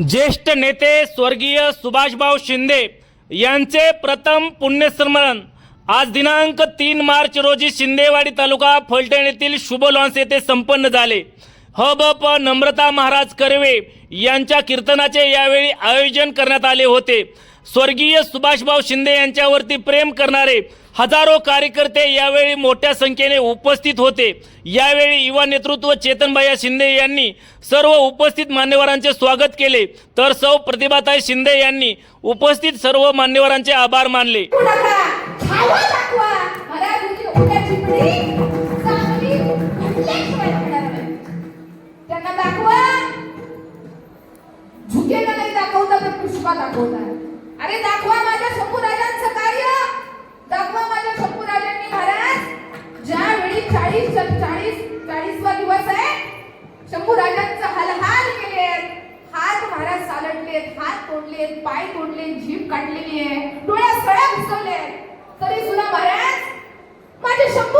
ज्येष्ठ नेते स्वर्गीय सुभाषभाऊ शिंदे यांचे प्रथम पुण्यस्मरण आज दिनांक तीन मार्च रोजी शिंदेवाडी तालुका फलटण येथील शुभ लॉन्स येथे संपन्न झाले. ह ब प नम्रता महाराज कर्वे यांच्या कीर्तनाचे यावेळी आयोजन करण्यात आले होते. स्वर्गीय सुभाषभाऊ शिंदे यांच्यावरती प्रेम करणारे हजारो कार्यकर्ते यावेळी मोठ्या संख्येने उपस्थित होते. यावेळी युवा नेतृत्व चेतनभाई शिंदे यांनी सर्व उपस्थित मान्यवरांचे स्वागत केले. तर सौ प्रतिभाताई शिंदे यांनी उपस्थित सर्व मान्यवरांचे आभार मानले. पुष्पा दाखवत अरे दाखवा माझ्या शंभू राजांचं कार्य. दाखवा माझ्या शंभू राजांनी महाराज ज्यावेळी चाळीस चाळीस चाळीसवा दिवस आहे शंभू राजांचा हलहाल केले हात महाराज सालटलेत हात तोडलेत पाय तोडलेत जीप काढलेली आहे. डोळ्या सळ्या घुसवले तरी सुद्धा महाराज माझे शंभू